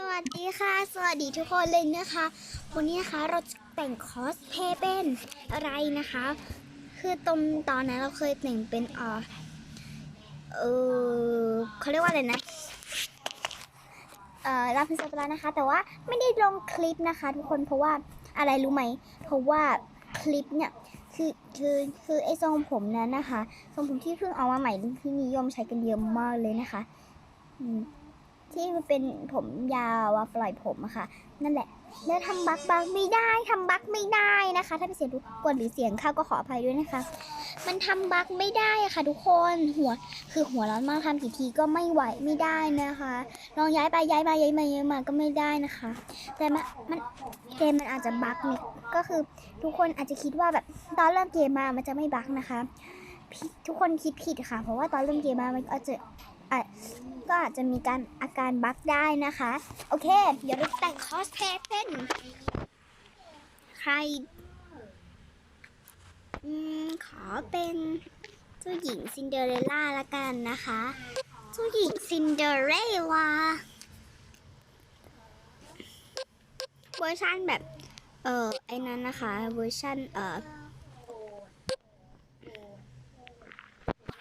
สวัสดีค่ะ สวัสดีทุกคนเลยนะคะ วันนี้นะคะเราจะแต่งคอสเพย์เป็นอะไรนะคะ คือตรงตอนนั้นเราเคยแต่งเป็นเออเออเขาเรียกว่าอะไรนะเอ่อลาพิซซ่านะคะ แต่ว่าไม่ได้ลงคลิปนะคะ ทุกคนเพราะว่าอะไรรู้ไหมเพราะว่าคลิปเนี่ยคือคือคือไอ้ทรงผมนั้นนะคะทรงผมที่เพิ่งเอามาใหม่ที่นิยมใช้กันเยอะมากเลยนะคะอืม ที่มันเป็นผมยาวอะปล่อยผมอะค่ะ นั่นแหละ แล้วทำบักบักไม่ได้ทำบักไม่ได้นะคะ ถ้าเป็นเสียงทุกกวนหรือเสียงข้าก็ขออภัยด้วยนะคะ มันทำบักไม่ได้อะค่ะ ทุกคนหัวคือหัวร้อนมากทำกี่ทีก็ไม่ไหวไม่ได้นะคะลองย้ายไปย้ายมาย้ายมาย้ายมาก็ไม่ได้นะคะ แต่มันมันเกมมันอาจจะบักเนี่ยก็คือทุกคนอาจจะคิดว่าแบบตอนเริ่มเกมมามันจะไม่บักนะคะผิดทุกคนคิดผิดค่ะ เพราะว่าตอนเริ่มเกมมามันอาจจะอะ ก็อาจจะมีการอาการบั๊กได้นะคะ โอเค เดี๋ยวเราแต่งคอสเพลย์เป็น ใครอืมขอเป็นเจ้าหญิงซินเดอเรลล่าละกันนะคะเจ้าหญิงซินเดอเรลล่าเวอร์ชันแบบ เออไอ้นั้นนะคะ เวอร์ชันเออ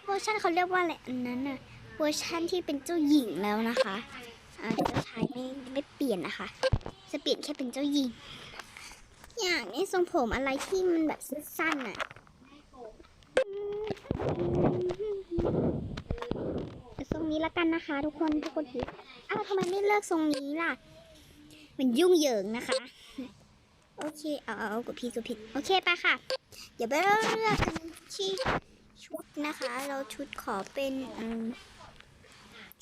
เวอร์ชันเขาเรียกว่าอะไรอันนั้นน่ะ เวอร์ชั่นที่เป็นเจ้าหญิงแล้วนะคะเจ้าชายไม่ไม่เปลี่ยนนะคะ จะเปลี่ยนแค่เป็นเจ้าหญิง อย่างนี้ทรงผมอะไรที่มันแบบสั้นๆอะทรงนี้ละกันนะคะ ทุกคนทุกคนทีอ้าวทำไมไม่เลือกทรงนี้ล่ะ มันยุ่งเหยิงนะคะ โอเคเอาเอาเอากดผิดกดผิด โอเคไปค่ะ เดี๋ยวไปเลือกกันที่ชุดนะคะ เราชุดขอเป็นอืม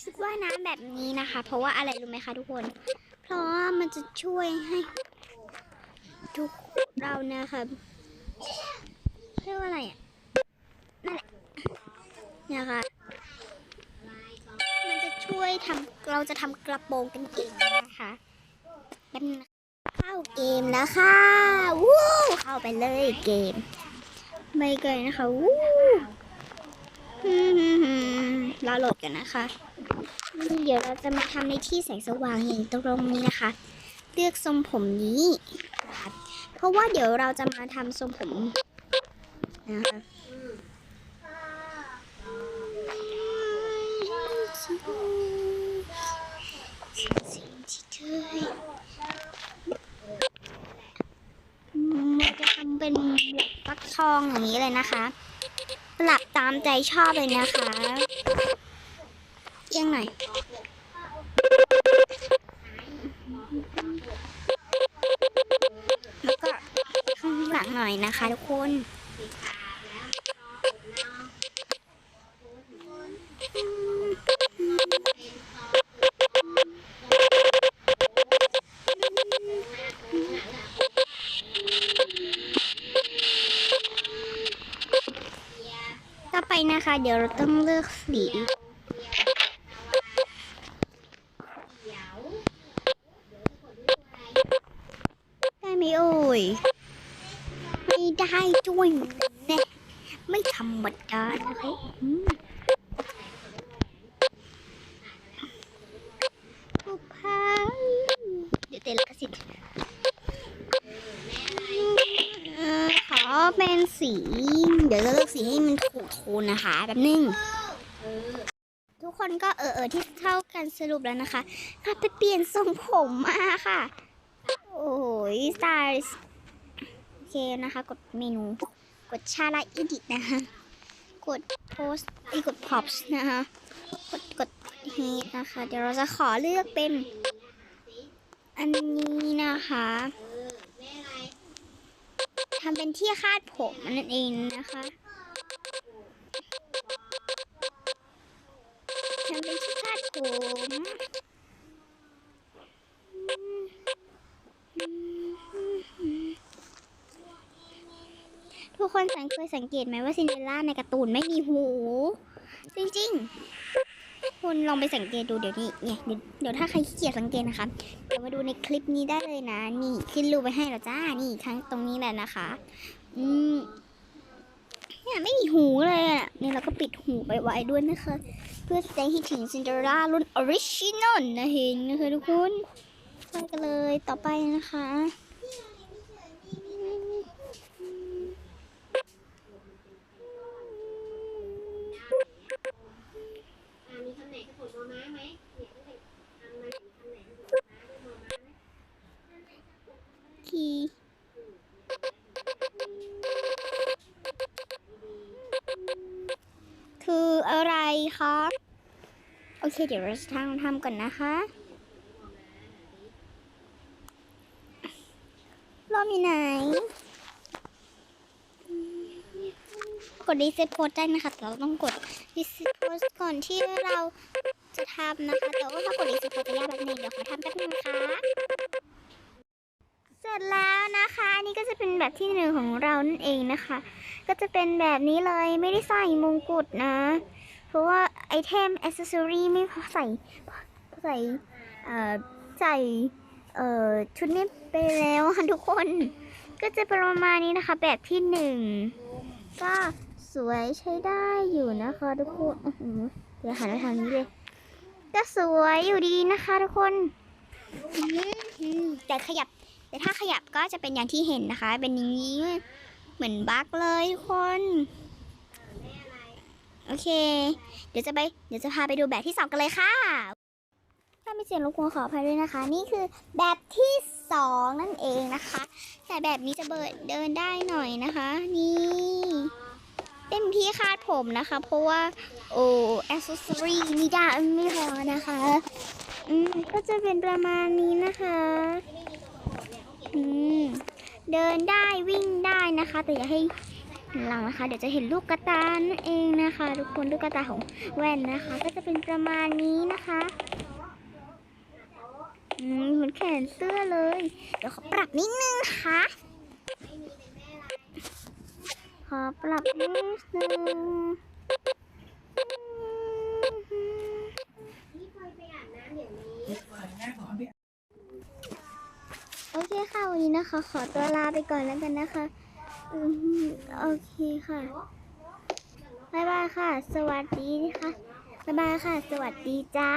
ชุดว่ายน้ำแบบนี้นะคะ เพราะว่าอะไรรู้ไหมคะทุกคน เพราะว่ามันจะช่วยให้ ทุกเรานะคะเรียกว่าอะไรอะนั่นแหละเนะคะมันจะช่วยทำเราจะทำกระโปรงกันเองนะคะแป๊บนึงนะคะเข้าเกมแล้วค่ะวู้เข้าไปเลยเกม ไม่เกินนะคะวู้ ฮึ่มๆๆรอโหลดกันนะคะ เดี๋ยวเราจะมาทำในที่แสงสว่างอย่างตรงนี้นะคะ เลือกทรงผมนี้นะคะเพราะว่าเดี๋ยวเราจะมาทำทรงผมนะคะเราจะทำเป็นฟักทองอย่างนี้เลยนะคะ หลับตามใจชอบเลยนะคะเอียงหน่อยแล้วก็ข้างหลังหน่อยนะคะทุกคน นะคะ เดี๋ยวเราต้องเลือกสีได้ไหมเอ่ยไม่ได้จ้วยแน่ไม่ธรรมดานะคะอืมผู้พายเดี๋ยวเตะลิขสิทธิ์เออขอเป็นสี เดี๋ยวจะเลือกสีให้มัน ทนนะคะแป๊บนึงทุกคนก็เออเออที่เท่ากันสรุปแล้วนะคะกลับไปเปลี่ยนทรงผมมาค่ะ โอ้ยสไตล์โอเคนะคะ กดเมนู กดชาลาอีดิตนะคะ กดโพสอ้ยกดพ็อปส์นะคะ กดกดเฮดนะคะ เดี๋ยวเราจะขอเลือกเป็น อันนี้นะคะทำเป็นที่คาดผมนั่นเองนะคะ ทำเป็นที่คาดผมทุกคนสังเคยสังเกตไหมว่าซินเดอเรลล่าในการ์ตูนไม่มีหู จริงๆ คุณลองไปสังเกตดูเดี๋ยวนี้เนี่ยเดี๋ยวเดี๋ยวถ้าใครขี้เกียจสังเกตนะคะ เดี๋ยวมาดูในคลิปนี้ได้เลยนะ นี่ขึ้นรูปไปให้แล้วจ้า นี่ทั้งตรงนี้แหละนะคะ อืม เนี่ยไม่มีหูเลยอะนี่เราก็ปิดหูไปไว้ด้วยนะคะ เพื่อแสดงให้ถึงซินเดอเรลล่ารุ่นออริจินอลนะเห็นนะคะทุกคนไปกันเลยต่อไปนะคะ อะกดมอม้าไหมเนี่ยตั้งแต่ทำมาคำไหนสะไรคะโอเค เดี๋ยวเราจะทำทำก่อนนะคะ รอบมีไหน กด reset post ได้นะคะ แต่เราต้องกด reset post ก่อนที่เราจะทำนะคะ แต่ว่าถ้ากด reset post จะยากแบบนึงเดี๋ยวขอทำแป๊บนึงนะคะ ร็จแล้วนะคะอันนี้ก็จะเป็นแบบที่หนึ่งของเรานั่นเองนะคะ ก็จะเป็นแบบนี้เลยไม่ได้ใส่มงกุฎนะ เพราะว่าไอเทมอ c เซสซอรีไม่พอใส่ใส่เอ่อใส่เอ่อชุดนี้ไปแล้วทุกคนก็จะประมาณนี้นะคะ แบบที่หนึ่งก็สวยใช้ได้อยู่นะคะทุกคนเดี๋ยวหันไปทางนี้เลยก็สวยอยู่ดีนะคะทุกคนแต่ขยับ แต่ถ้าขยับก็จะเป็นอย่างที่เห็นนะคะ เป็นอย่างนี้เหมือนบั๊กเลยทุกคนโอเค เดี๋ยวจะไป เดี๋ยวจะพาไปดูแบบที่สองกันเลยค่ะ ถ้ามีเสียงรบกวนขออภัยด้วยนะคะ นี่คือแบบที่สองนั่นเองนะคะ แต่แบบนี้จะเบิดเดินได้หน่อยนะคะ นี่ เป็นที่คาดผมนะคะ เพราะว่า โอ้แอสเซสซอรี่นี่ได้ไม่พอนะคะ อืม ก็จะเป็นประมาณนี้นะคะ เดินได้วิ่งได้นะคะ แต่อย่าให้หลังนะคะ เดี๋ยวจะเห็นลูกกระตานั่นเองนะคะ ทุกคนลูกกระตาของแว่นนะคะ ก็จะเป็นประมาณนี้นะคะอืมเหมือนแขนเสื้อเลย เดี๋ยวขอปรับนิดนึงนะคะขอปรับนิดนึงนี่เคยไปอาบน้ำเดี๋ยวนี้ คค่ะวันนี้นะคะ ขอตัวลาไปก่อนแล้วกันนะคะอืมโอเคค่ะบ๊ายบายค่ะ สวัสดีค่ะบ๊ายบายค่ะ สวัสดีจ้า